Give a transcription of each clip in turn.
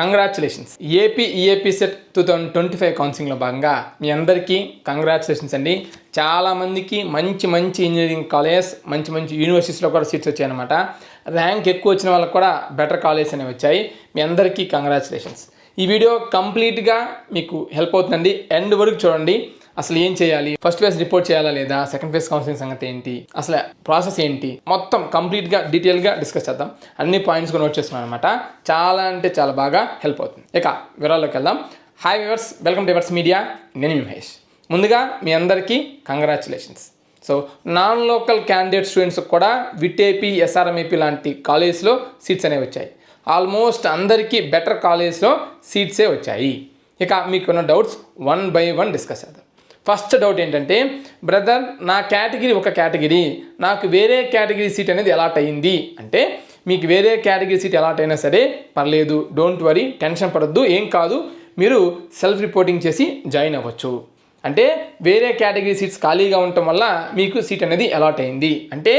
Congratulations. AP EAP CET two thousand twenty five కౌన్సిలింగ్లో భాగంగా మీ అందరికీ కంగ్రాచులేషన్స్ అండి. చాలామందికి మంచి మంచి ఇంజనీరింగ్ కాలేజెస్ మంచి మంచి యూనివర్సిటీస్లో కూడా సీట్స్ వచ్చాయన్నమాట. ర్యాంక్ ఎక్కువ వచ్చిన వాళ్ళకి కూడా బెటర్ కాలేజెస్ అనేవి వచ్చాయి. మీ అందరికీ కంగ్రాచులేషన్స్. ఈ వీడియో కంప్లీట్గా మీకు హెల్ప్ అవుతుందండి. ఎండ్ వరకు చూడండి. అసలు ఏం చేయాలి? ఫస్ట్ ఫేజ్ రిపోర్ట్ చేయాలా లేదా? సెకండ్ ఫేజ్ కౌన్సిలింగ్ సంగతి ఏంటి? అసలు ప్రాసెస్ ఏంటి? మొత్తం కంప్లీట్గా డీటెయిల్గా డిస్కస్ చేద్దాం. అన్ని పాయింట్స్ కూడా నోట్ చేసుకున్నాను అనమాట చాలా అంటే చాలా బాగా హెల్ప్ అవుతుంది. ఇక వివరాల్లోకి వెళ్దాం. Hi viewers welcome to viewers media నేను మహేష్. ముందుగా మీ అందరికీ congratulations so non local candidate స్టూడెంట్స్కి కూడా విటేపీ ఎస్ఆర్ఎంఏపీ లాంటి కాలేజ్లో సీట్స్ అనేవి వచ్చాయి. ఆల్మోస్ట్ అందరికీ బెటర్ కాలేజ్లో సీట్సే వచ్చాయి. ఇక మీకున్న doubts one by one discuss చేద్దాం. ఫస్ట్ డౌట్ ఏంటంటే బ్రదర్ నా కేటగిరీ ఒక కేటగిరీ. నాకు వేరే కేటగిరీ సీట్ అనేది అలాట్ అయ్యింది అంటే మీకు వేరే కేటగిరీ సీట్ అలాట్ అయినా సరే పర్లేదు. Don't worry. టెన్షన్ పడద్దు. ఏం కాదు. మీరు సెల్ఫ్ రిపోర్టింగ్ చేసి జాయిన్ అవ్వచ్చు. అంటే వేరే కేటగిరీ సీట్స్ ఖాళీగా ఉండటం వల్ల మీకు సీట్ అనేది అలాట్ అయింది. అంటే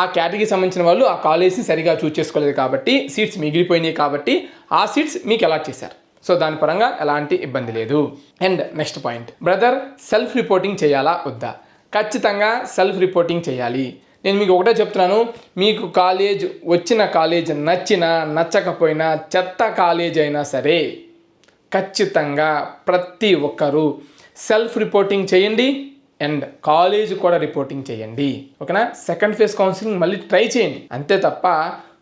ఆ కేటగిరీ సంబంధించిన వాళ్ళు ఆ కాలేజీని సరిగా చూస్ చేసుకోలేదు కాబట్టి సీట్స్ మిగిలిపోయినాయి కాబట్టి ఆ సీట్స్ మీకు అలాట్ చేశారు. సో దాని పరంగా ఎలాంటి ఇబ్బంది లేదు. And next point brother self reporting చేయాలా వద్దా? ఖచ్చితంగా సెల్ఫ్ రిపోర్టింగ్ చేయాలి. నేను మీకు ఒకటే చెప్తున్నాను మీకు కాలేజ్ వచ్చిన కాలేజ్ నచ్చినా నచ్చకపోయినా చెత్త కాలేజ్ అయినా సరే ఖచ్చితంగా ప్రతి ఒక్కరూ సెల్ఫ్ రిపోర్టింగ్ చేయండి అండ్ కాలేజ్ కూడా రిపోర్టింగ్ చేయండి. ఓకేనా? సెకండ్ ఫేజ్ కౌన్సిలింగ్ మళ్ళీ ట్రై చేయండి. అంతే తప్ప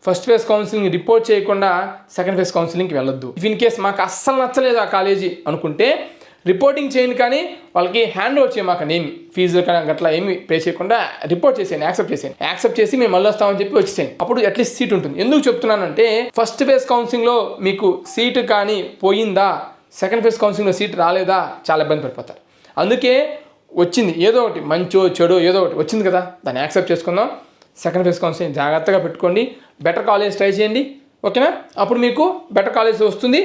ఫస్ట్ ఫేజ్ కౌన్సిలింగ్ రిపోర్ట్ చేయకుండా సెకండ్ ఫేజ్ కౌన్సిలింగ్కి వెళ్ళొద్దు. ఇఫ్ ఇన్ కేస్ మాకు అస్సలు నచ్చలేదు ఆ కాలేజీ అనుకుంటే రిపోర్టింగ్ చేయండి కానీ వాళ్ళకి హ్యాండ్ ఓవర్ చేయమాకండి ఏమి. ఫీజు కానీ అట్లా ఏమి పే చేయకుండా రిపోర్ట్ చేసేయండి యాక్సెప్ట్ చేసేయండి. యాక్సెప్ట్ చేసి మేము మళ్ళీ వస్తామని చెప్పి వచ్చేసేయండి. అప్పుడు అట్లీస్ట్ సీట్ ఉంటుంది. ఎందుకు చెప్తున్నానంటే ఫస్ట్ ఫేజ్ కౌన్సిలింగ్లో మీకు సీటు కానీ పోయిందా? సెకండ్ ఫేజ్ కౌన్సిలింగ్లో సీట్ రాలేదా? చాలా ఇబ్బంది పడిపోతారు. అందుకే వచ్చింది. ఏదో ఒకటి మంచో చెడో ఏదో ఒకటి వచ్చింది కదా? దాన్ని యాక్సెప్ట్ చేసుకుందాం. సెకండ్ ఫేజ్ కౌన్సిలింగ్ జాగ్రత్తగా పెట్టుకోండి. బెటర్ కాలేజ్ ట్రై చేయండి. ఓకేనా అప్పుడు మీకు బెటర్ కాలేజ్ వస్తుంది.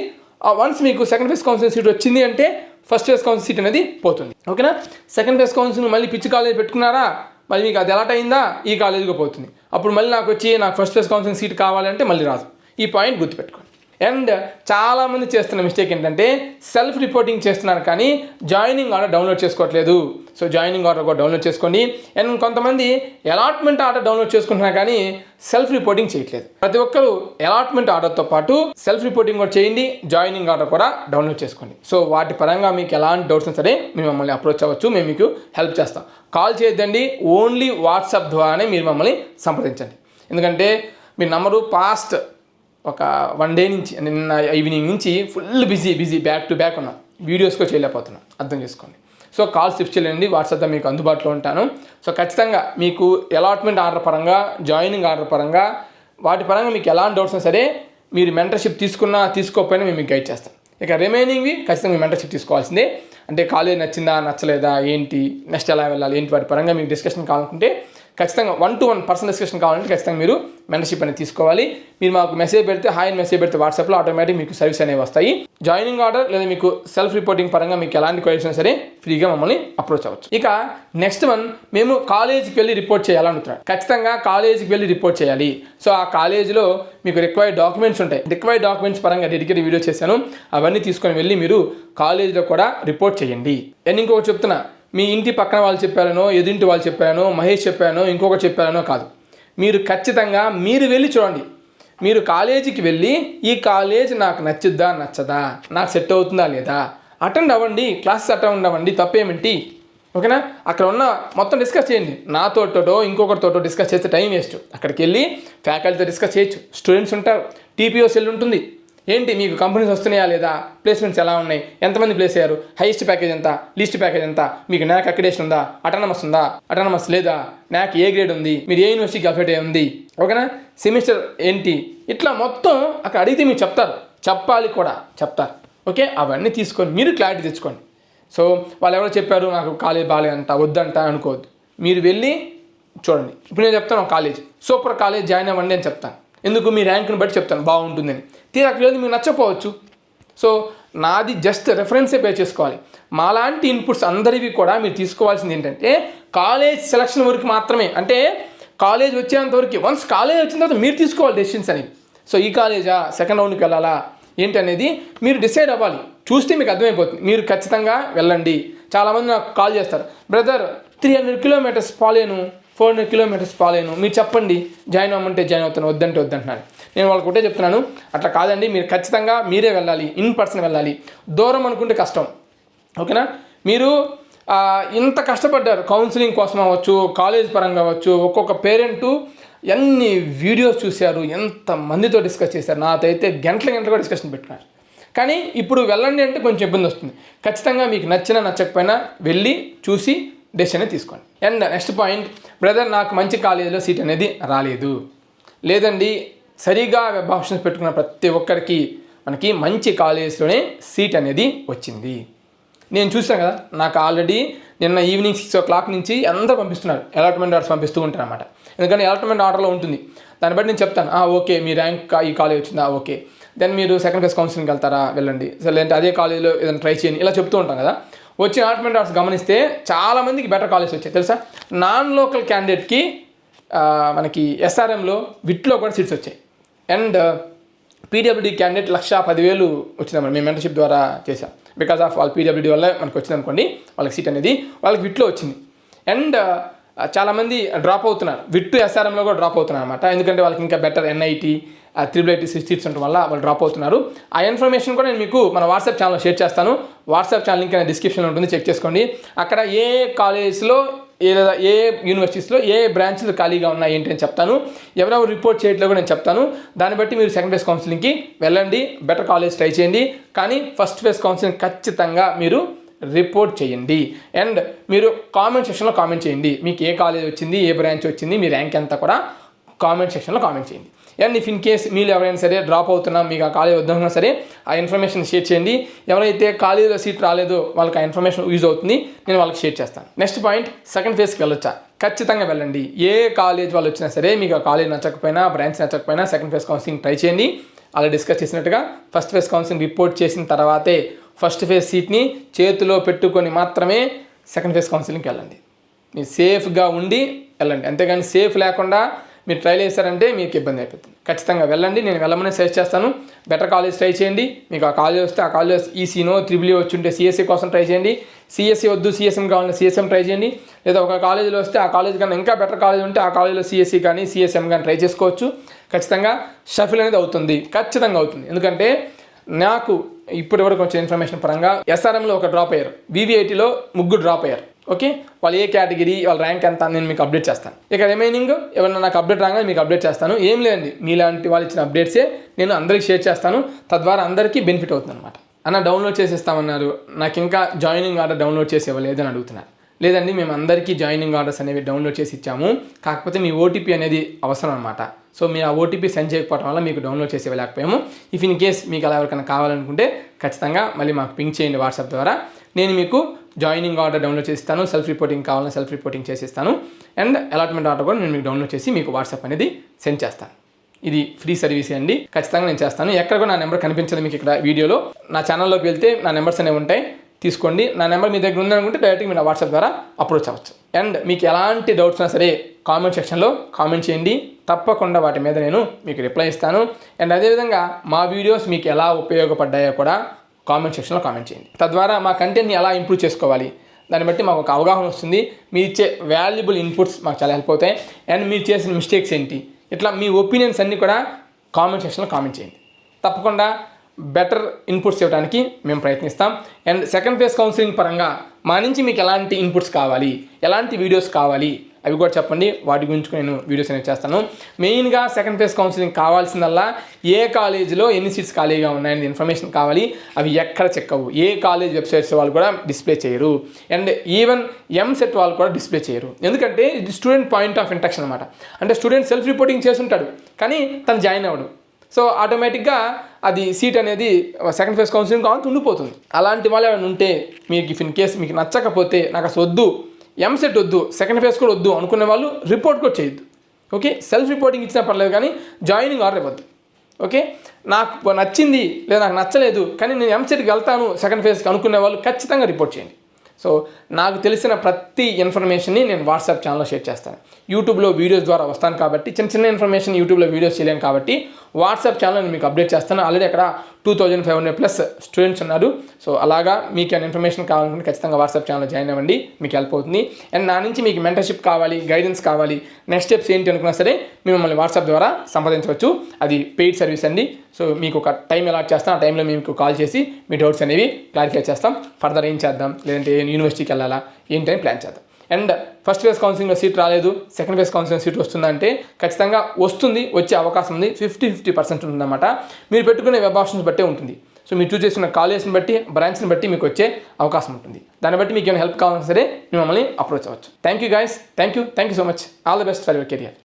వన్స్ మీకు సెకండ్ ఫేజ్ కౌన్సిలింగ్ సీట్ వచ్చింది అంటే ఫస్ట్ ఫేజ్ కౌన్సిల్ సీట్ అనేది పోతుంది. ఓకేనా సెకండ్ ఫేజ్ కౌన్సిలింగ్ మళ్ళీ పిచ్చి కాలేజ్ పెట్టుకున్నారా? మళ్ళీ మీకు అది ఎలాట్ అయిందా? ఈ కాలేజీకి పోతుంది. అప్పుడు మళ్ళీ నాకు వచ్చి నాకు ఫస్ట్ ఫేజ్ కౌన్సిలింగ్ సీట్ కావాలంటే మళ్ళీ రాదు. ఈ పాయింట్ గుర్తుపెట్టుకోండి. అండ్ చాలామంది చేస్తున్న మిస్టేక్ ఏంటంటే సెల్ఫ్ రిపోర్టింగ్ చేస్తున్నారు కానీ జాయినింగ్ ఆర్డర్ డౌన్లోడ్ చేసుకోవట్లేదు. సో జాయినింగ్ ఆర్డర్ కూడా డౌన్లోడ్ చేసుకోండి. అండ్ కొంతమంది అలాట్మెంట్ ఆర్డర్ డౌన్లోడ్ చేసుకుంటున్నారు కానీ సెల్ఫ్ రిపోర్టింగ్ చేయట్లేదు. ప్రతి ఒక్కరు అలాట్మెంట్ ఆర్డర్తో పాటు సెల్ఫ్ రిపోర్టింగ్ కూడా చేయండి జాయినింగ్ ఆర్డర్ కూడా డౌన్లోడ్ చేసుకోండి. సో వాటి పరంగా మీకు ఎలాంటి డౌట్స్ సరే మేము మమ్మల్ని అప్రోచ్ అవ్వచ్చు మేము మీకు హెల్ప్ చేస్తాం. కాల్ చేయొద్దండి ఓన్లీ వాట్సాప్ ద్వారానే మీరు మమ్మల్ని సంప్రదించండి. ఎందుకంటే మీ నంబరు పాస్ట్ ఒక వన్ డే నుంచి నిన్న ఈవినింగ్ నుంచి full busy busy back to back ఉన్నాం. వీడియోస్కో చేయలేకపోతున్నాం. అర్థం చేసుకోండి. సో కాల్ లిఫ్ట్ చేయండి. వాట్సాప్లో మీకు అందుబాటులో ఉంటాను. సో ఖచ్చితంగా మీకు అలాట్మెంట్ ఆర్డర్ పరంగా జాయినింగ్ ఆర్డర్ పరంగా వాటి పరంగా మీకు ఎలాంటి డౌట్స్ ఉన్నా సరే మీరు మెంటర్షిప్ తీసుకున్నా తీసుకోకపోయినా మేము మీకు గైడ్ చేస్తాం. ఇక రిమైనింగ్వి ఖచ్చితంగా మీ మెంటర్షిప్ తీసుకోవాల్సిందే. అంటే కాలేజ్ నచ్చిందా నచ్చలేదా ఏంటి నెక్స్ట్ ఎలా వెళ్ళాలి ఏంటి వాటి పరంగా మీకు డిస్కషన్ కావాలనుకుంటే ఖచ్చితంగా one to one personal discussion కావాలంటే ఖచ్చితంగా మీరు మెంటర్షిప్ అనేది తీసుకోవాలి. మీరు మాకు మెసేజ్ పెడితే హాయ్ అని మెసేజ్ పెడితే వాట్సాప్లో ఆటోమేటిక్ మీకు సర్వీస్ అనేవి వస్తాయి. జాయినింగ్ ఆర్డర్ లేదా మీకు సెల్ఫ్ రిపోర్టింగ్ పరంగా మీకు ఎలాంటి క్వశ్చన్ సరే ఫ్రీగా మమ్మల్ని అప్రోచ్ అవ్వచ్చు. ఇక నెక్స్ట్ వన్ మేము కాలేజీకి వెళ్ళి రిపోర్ట్ చేయాలనుకుంటున్నాం ఖచ్చితంగా కాలేజీకి వెళ్ళి రిపోర్ట్ చేయాలి. సో ఆ కాలేజీలో మీకు రిక్వైర్డ్ డాక్యుమెంట్స్ ఉంటాయి. రిక్వైర్డ్ డాక్యుమెంట్స్ పరంగా డెడికేట్ వీడియో చేశాను. అవన్నీ తీసుకొని వెళ్ళి మీరు కాలేజీలో కూడా రిపోర్ట్ చేయండి. నేను ఇంకొకటి చెప్తున్నా. మీ ఇంటి పక్కన వాళ్ళు చెప్పారనో ఎదుంటి వాళ్ళు చెప్పారనో మహేష్ చెప్పానో ఇంకొకటి చెప్పారనో కాదు. మీరు ఖచ్చితంగా మీరు వెళ్ళి చూడండి. మీరు కాలేజీకి వెళ్ళి ఈ కాలేజ్ నాకు నచ్చుద్దా నచ్చదా? నాకు సెట్ అవుతుందా లేదా? అటెండ్ అవ్వండి క్లాసెస్ అటెండ్ అవ్వండి తప్పేమిటి? ఓకేనా? అక్కడ ఉన్న మొత్తం డిస్కస్ చేయండి. నాతోటో ఇంకొకరితోటో డిస్కస్ చేస్తే టైం వేస్ట్. అక్కడికి వెళ్ళి ఫ్యాకల్టీతో డిస్కస్ చేయొచ్చు. స్టూడెంట్స్ ఉంటారు. టీపీఓ సెల్ ఉంటుంది. ఏంటి మీకు కంపెనీస్ వస్తున్నాయా లేదా? ప్లేస్మెంట్స్ ఎలా ఉన్నాయి? ఎంతమంది ప్లేస్ అయ్యారు? హైయెస్ట్ ప్యాకేజ్ ఎంత? లీస్ట్ ప్యాకేజ్ ఎంత? మీకు నాక్ అక్రిడేషన్ ఉందా? అటానమస్ ఉందా? అటానమస్ లేదా? నాక్ ఏ గ్రేడ్ ఉంది? మీరు ఏ యూనివర్సిటీకి అఫిడేట్ అయి ఉంది? ఓకేనా? సెమిస్టర్ ఏంటి? ఇట్లా మొత్తం అక్కడ అడిగితే మీకు చెప్తారు. చెప్పాలి కూడా. చెప్తారు. ఓకే? అవన్నీ తీసుకొని మీరు క్లారిటీ తెచ్చుకోండి. సో వాళ్ళు ఎవరో చెప్పారు నాకు కాలేజ్ బాగాలేదంట వద్దంట అనుకోవద్దు. మీరు వెళ్ళి చూడండి. ఇప్పుడు నేను చెప్తాను ఒక కాలేజ్ సూపర్ కాలేజ్ జాయిన్ అవ్వండి అని చెప్తాను. ఎందుకు మీ ర్యాంక్ని బట్టి చెప్తాను బాగుంటుందని. తీరా అక్కడ మీకు నచ్చకపోవచ్చు. సో నాది జస్ట్ రెఫరెన్సే పే చేసుకోవాలి. మాలాంటి ఇన్పుట్స్ అందరివి కూడా మీరు తీసుకోవాల్సింది ఏంటంటే కాలేజ్ సెలక్షన్ వరకు మాత్రమే. అంటే కాలేజ్ వచ్చేంత వరకు వన్స్ కాలేజ్ వచ్చిన తర్వాత మీరు తీసుకోవాలి డెసిషన్స్ అనేవి. సో ఈ కాలేజా సెకండ్ రౌండ్కి వెళ్ళాలా? ఏంటి అనేది మీరు డిసైడ్ అవ్వాలి. చూస్తే మీకు అర్థమైపోతుంది. మీరు ఖచ్చితంగా వెళ్ళండి. చాలామంది నాకు కాల్ చేస్తారు. బ్రదర్ త్రీ హండ్రెడ్ కిలోమీటర్స్ పాలేను. ఫోర్ హండ్రెడ్ కిలోమీటర్స్ పాలేను. మీరు చెప్పండి జాయిన్ అవ్వమంటే జాయిన్ అవుతాను వద్దంటే వద్దంటున్నాను. నేను వాళ్ళకి ఒకటే చెప్తున్నాను అట్లా కాదండి మీరు ఖచ్చితంగా మీరే వెళ్ళాలి ఇన్ పర్సన్ వెళ్ళాలి. దూరం అనుకుంటే కష్టం. ఓకేనా? మీరు ఇంత కష్టపడ్డారు కౌన్సిలింగ్ కోసం అవ్వచ్చు కాలేజ్ పరంగా అవ్వచ్చు ఒక్కొక్క పేరెంటు ఎన్ని వీడియోస్ చూశారు ఎంత మందితో డిస్కస్ చేశారు నాతో అయితే గంటల గంటలుగా డిస్కషన్ పెట్టుకున్నారు. కానీ ఇప్పుడు వెళ్ళండి అంటే కొంచెం ఇబ్బంది వస్తుంది. ఖచ్చితంగా మీకు నచ్చినా నచ్చకపోయినా వెళ్ళి చూసి డెసిషన్ అనేది తీసుకోండి. అండ్ నెక్స్ట్ పాయింట్ బ్రదర్ నాకు మంచి కాలేజీలో సీట్ అనేది రాలేదు. లేదండి సరిగా వెబ్ ఆప్షన్స్ పెట్టుకున్న ప్రతి ఒక్కరికి మనకి మంచి కాలేజెస్లోనే సీట్ అనేది వచ్చింది. నేను చూసాను కదా నాకు ఆల్రెడీ నిన్న ఈవినింగ్ సిక్స్ ఓ క్లాక్ నుంచి అందరూ పంపిస్తున్నారు. అలాట్మెంట్ ఆర్డర్స్ పంపిస్తూ ఉంటారు అనమాట ఎందుకంటే అలాట్మెంట్ ఆర్డర్లో ఉంటుంది. దాన్ని బట్టి నేను చెప్తాను. "ఆ, ఓకే మీ ర్యాంక్ ఈ కాలేజ్ వచ్చిందా? ఓకే. దెన్ మీరు సెకండ్ ఫేజ్ కౌన్సిలింగ్కి వెళ్తారా? వెళ్ళండి. సరే లేదంటే అదే కాలేజీలో ఏదైనా ట్రై చేయండి. ఇలా చెప్తూ ఉంటాం కదా. వచ్చిన అలాట్మెంట్ ఆర్డర్స్ గమనిస్తే చాలామందికి బెటర్ కాలేజ్ వచ్చాయి. తెలుసా? నాన్ లోకల్ క్యాండిడేట్కి మనకి ఎస్ఆర్ఎంలో విట్లో కూడా సీట్స్ వచ్చాయి. అండ్ పీడబ్ల్యూడీ క్యాండిడేట్ లక్ష పదివేలు వచ్చిందన్నమాట మేము మెంటర్షిప్ ద్వారా చేసాం బికాస్ ఆఫ్ వాళ్ళ పీడబ్ల్యూడీ వల్ల మనకు వచ్చింది అనుకోండి వాళ్ళకి సీట్ అనేది వాళ్ళకి విట్లో వచ్చింది. అండ్ చాలామంది డ్రాప్ అవుతున్నారు. విట్టు ఎస్ఆర్ఎంలో కూడా డ్రాప్ అవుతున్నారు అనమాట ఎందుకంటే వాళ్ళకి ఇంకా better NIT triple IT seats ఉండటం వల్ల వాళ్ళు డ్రాప్ అవుతున్నారు. ఆ ఇన్ఫర్మేషన్ కూడా నేను మీకు మన వాట్సాప్ ఛానల్లో షేర్ చేస్తాను. వాట్సాప్ ఛానల్ లింక్ అనేది డిస్క్రిప్షన్లో ఉంటుంది చెక్ చేసుకోండి. అక్కడ ఏ కాలేజ్లో ఏ లేదా ఏ యూనివర్సిటీస్లో ఏ బ్రాంచ్లు ఖాళీగా ఉన్నాయి ఏంటి అని చెప్తాను. ఎవరెవరు రిపోర్ట్ చేయట్లేదు కూడా నేను చెప్తాను. దాన్ని బట్టి మీరు సెకండ్ ఫేస్ కౌన్సిలింగ్కి వెళ్ళండి. బెటర్ కాలేజ్ ట్రై చేయండి. కానీ ఫస్ట్ ఫేస్ కౌన్సిలింగ్ ఖచ్చితంగా మీరు రిపోర్ట్ చేయండి. అండ్ మీరు కామెంట్ సెక్షన్లో కామెంట్ చేయండి. మీకు ఏ కాలేజ్ వచ్చింది ఏ బ్రాంచ్ వచ్చింది మీ ర్యాంక్ ఎంత కూడా కామెంట్ సెక్షన్లో కామెంట్ చేయండి. అండ్ ఇఫ్ ఇన్ కేస్ మీరు ఎవరైనా సరే డ్రాప్ అవుతున్నా మీకు ఆ కాలేజ్ వద్దన్నా సరే ఆ ఇన్ఫర్మేషన్ షేర్ చేయండి. ఎవరైతే కాలేజీలో సీట్ రాలేదో వాళ్ళకి ఆ ఇన్ఫర్మేషన్ యూజ్ అవుతుంది. నేను వాళ్ళకి షేర్ చేస్తాను. నెక్స్ట్ పాయింట్ సెకండ్ ఫేజ్కి వెళ్ళొచ్చా? ఖచ్చితంగా వెళ్ళండి. ఏ కాలేజ్ వాళ్ళు వచ్చినా సరే మీకు ఆ కాలేజ్ నచ్చకపోయినా బ్రాంచ్ నచ్చకపోయినా సెకండ్ ఫేజ్ కౌన్సిలింగ్ ట్రై చేయండి. అలా డిస్కస్ చేసినట్టుగా ఫస్ట్ ఫేజ్ కౌన్సిలింగ్ రిపోర్ట్ చేసిన తర్వాతే ఫస్ట్ ఫేజ్ సీట్ని చేతిలో పెట్టుకొని మాత్రమే సెకండ్ ఫేజ్ కౌన్సిలింగ్కి వెళ్ళండి. మీరు సేఫ్గా ఉండి వెళ్ళండి. అంతేగాని సేఫ్ లేకుండా మీరు ట్రైల్ చేశారంటే మీకు ఇబ్బంది అయిపోతుంది. ఖచ్చితంగా వెళ్ళండి. నేను వెళ్ళమని సజెస్ట్ చేస్తాను. బెటర్ కాలేజ్ ట్రై చేయండి. మీకు ఆ కాలేజ్ వస్తే ఆ కాలేజ్ ఈసీనో త్రిబుల్ వచ్చి ఉంటే సిఎస్సి కోసం ట్రై చేయండి. సిఎస్సి వద్దు సిఎస్ఎం కావాలంటే సిఎస్ఎం ట్రై చేయండి. లేదా ఒక కాలేజీలో వస్తే ఆ కాలేజ్ కన్నా ఇంకా బెటర్ కాలేజ్ ఉంటే ఆ కాలేజీలో సిఎస్సి కానీ సిఎస్ఎం కానీ ట్రై చేసుకోవచ్చు. ఖచ్చితంగా షఫిల్ అనేది అవుతుంది. ఖచ్చితంగా అవుతుంది. ఎందుకంటే నాకు ఇప్పటి వరకు వచ్చిన ఇన్ఫర్మేషన్ పరంగా ఎస్ఆర్ఎంలో ఒక డ్రాప్ అయ్యారు వివిఐటీలో ముగ్గురు డ్రాప్ అయ్యారు ఓకే వాళ్ళు ఏ కేటగిరీ వాళ్ళ ర్యాంక్ ఎంత అని నేను మీకు అప్డేట్ చేస్తాను. ఇక రిమైనింగ్ ఎవరైనా నాకు అప్డేట్ రాగానే మీకు అప్డేట్ చేస్తాను. ఏం లేదండి మీలాంటి వాళ్ళు ఇచ్చిన అప్డేట్సే నేను అందరికీ షేర్ చేస్తాను. తద్వారా అందరికీ బెనిఫిట్ అవుతుంది అనమాట అన్న డౌన్లోడ్ చేసేస్తామన్నారు నాకు ఇంకా జాయినింగ్ ఆర్డర్ డౌన్లోడ్ చేసి ఇవ్వలేదని అడుగుతున్నారు. లేదండి మేము అందరికీ జాయినింగ్ ఆర్డర్స్ అనేవి డౌన్లోడ్ చేసి ఇచ్చాము. కాకపోతే మీ ఓటీపీ అనేది అవసరం అనమాట సో మీరు ఆ ఓటీపీ సెండ్ చేయకపోవడం వల్ల మీకు డౌన్లోడ్ చేసి ఇవ్వలేకపోయాము ఇఫ్ ఇన్ కేస్ మీకు అలా ఎవరికైనా కావాలనుకుంటే ఖచ్చితంగా మళ్ళీ మాకు పింక్ చేయండి వాట్సాప్ ద్వారా. నేను మీకు జాయినింగ్ ఆర్డర్ డౌన్లోడ్ చేస్తాను సెల్ఫ్ రిపోర్టింగ్ కావాలని సెల్ఫ్ రిపోర్టింగ్ చేసిస్తాను. అండ్ అలాట్మెంట్ ఆర్డర్ కూడా నేను మీకు డౌన్లోడ్ చేసి మీకు వాట్సాప్ అనేది సెండ్ చేస్తాను. ఇది ఫ్రీ సర్వీస్ అండి. ఖచ్చితంగా నేను చేస్తాను. ఎక్కడ కూడా నా నెంబర్ కనిపించదు మీకు ఇక్కడ వీడియోలో. నా ఛానల్లోకి వెళ్తే నా నెంబర్స్ అనేవి ఉంటాయి. తీసుకోండి. నా నెంబర్ మీ దగ్గర ఉందనుకుంటే డైరెక్ట్గా మీరు వాట్సాప్ ద్వారా అప్రోచ్ అవ్వచ్చు అండ్ మీకు ఎలాంటి డౌట్స్ ఉన్నా సరే కామెంట్ సెక్షన్లో కామెంట్ చేయండి. తప్పకుండా వాటి మీద నేను మీకు రిప్లై ఇస్తాను. అండ్ అదేవిధంగా మా వీడియోస్ మీకు ఎలా ఉపయోగపడ్డాయో కూడా కామెంట్ సెక్షన్లో కామెంట్ చేయండి. తద్వారా మా కంటెంట్ని ఎలా ఇంప్రూవ్ చేసుకోవాలి దాన్ని బట్టి మాకు ఒక అవగాహన వస్తుంది. మీరు ఇచ్చే వాల్యుబుల్ ఇన్పుట్స్ మాకు చాలా హెల్ప్ అవుతాయి. అండ్ మీరు చేసిన మిస్టేక్స్ ఏంటి ఇట్లా మీ ఒపీనియన్స్ అన్నీ కూడా కామెంట్ సెక్షన్లో కామెంట్ చేయండి. తప్పకుండా బెటర్ ఇన్పుట్స్ ఇవ్వడానికి మేము ప్రయత్నిస్తాం. అండ్ సెకండ్ ఫేజ్ కౌన్సిలింగ్ పరంగా మా నుంచి మీకు ఎలాంటి ఇన్పుట్స్ కావాలి ఎలాంటి వీడియోస్ కావాలి అవి కూడా చెప్పండి. వాటి గురించి నేను వీడియోస్ అనేవి చేస్తాను. మెయిన్గా సెకండ్ ఫేజ్ కౌన్సిలింగ్ కావాల్సిందల్లా ఏ కాలేజీలో ఎన్ని సీట్స్ ఖాళీగా ఉన్నాయని ఇన్ఫర్మేషన్ కావాలి. అవి ఎక్కడ చెక్ అవ్వు. ఏ కాలేజ్ వెబ్సైట్స్ వాళ్ళు కూడా డిస్ప్లే చేయరు. అండ్ ఈవెన్ ఎంసెట్ వాళ్ళు కూడా డిస్ప్లే చేయరు. ఎందుకంటే ఇది స్టూడెంట్ పాయింట్ ఆఫ్ ఇంట్రక్షన్ అనమాట అంటే స్టూడెంట్ సెల్ఫ్ రిపోర్టింగ్ చేస్తుంటాడు కానీ తను జాయిన్ అవ్వడు. సో ఆటోమేటిక్గా అది సీట్ అనేది సెకండ్ ఫేజ్ కౌన్సిలింగ్ కావాలంటే ఉండిపోతుంది. అలాంటి వాళ్ళు ఏమైనా ఉంటే మీకు ఇఫ్ ఇన్ కేస్ మీకు నచ్చకపోతే నాకు అసలు వద్దు ఎంసెట్ వద్దు సెకండ్ ఫేజ్ కూడా వద్దు అనుకునే వాళ్ళు రిపోర్ట్ కూడా చేయొద్దు. ఓకే సెల్ఫ్ రిపోర్టింగ్ ఇచ్చినా పర్లేదు కానీ జాయినింగ్ ఆర్డర్ ఇవ్వద్దు. ఓకే నాకు నచ్చింది లేదా నాకు నచ్చలేదు కానీ నేను ఎంసెట్కి వెళ్తాను సెకండ్ ఫేజ్కి అనుకునే వాళ్ళు ఖచ్చితంగా రిపోర్ట్ చేయండి. సో నాకు తెలిసిన ప్రతి ఇన్ఫర్మేషన్ని నేను వాట్సాప్ ఛానల్లో షేర్ చేస్తాను. యూట్యూబ్లో వీడియోస్ ద్వారా వస్తాను కాబట్టి చిన్న చిన్న ఇన్ఫర్మేషన్ యూట్యూబ్లో వీడియోస్ చేయలేను కాబట్టి వాట్సాప్ ఛానల్ నేను మీకు అప్డేట్ చేస్తాను. ఆల్రెడీ అక్కడ two thousand five hundred plus students ఉన్నారు. సో అలాగా మీకు ఏమైనా ఇన్ఫర్మేషన్ కావాలనుకుంటే ఖచ్చితంగా వాట్సాప్ ఛానల్ జాయిన్ అవ్వండి. మీకు హెల్ప్ అవుతుంది. అండ్ నా నుంచి మీకు మెంటర్షిప్ కావాలి గైడెన్స్ కావాలి నెక్స్ట్ స్టెప్స్ ఏంటి అనుకున్నా సరే మేము మమ్మల్ని వాట్సాప్ ద్వారా సంప్రదించవచ్చు. అది పెయిడ్ సర్వీస్ అండి. సో మీకు ఒక టైం అలాట్ చేస్తాం ఆ టైంలో మీకు కాల్ చేసి మీ డౌట్స్ అనేవి క్లారిఫై చేస్తాం. ఫర్దర్ ఏం చేద్దాం? లేదంటే యూనివర్సిటీకి వెళ్ళాలా? ఏంటని ప్లాన్ చేద్దాం. అండ్ ఫస్ట్ ఫేజ్ కౌన్సిలింగ్లో సీట్ రాలేదు. సెకండ్ ఫేజ్ కౌన్సిలింగ్ సీట్ వస్తుందంటే ఖచ్చితంగా వస్తుంది వచ్చే అవకాశం ఉంది. ఫిఫ్టీ ఫిఫ్టీ పర్సెంట్ ఉందన్నమాట మీరు పెట్టుకునే వెబ్ ఆప్షన్స్ బట్టే ఉంటుంది. సో మీరు చూస్ చేసుకున్న కాలేజ్ని బట్టి బ్రాంచ్ని బట్టి మీకు వచ్చే అవకాశం ఉంటుంది. దాన్ని బట్టి మీకు ఏమైనా హెల్ప్ కావాలన్నా సరే మిమ్మల్ని అప్రోచ్ అవ్వచ్చు. Thank you guys thank you thank you so much all the best for your career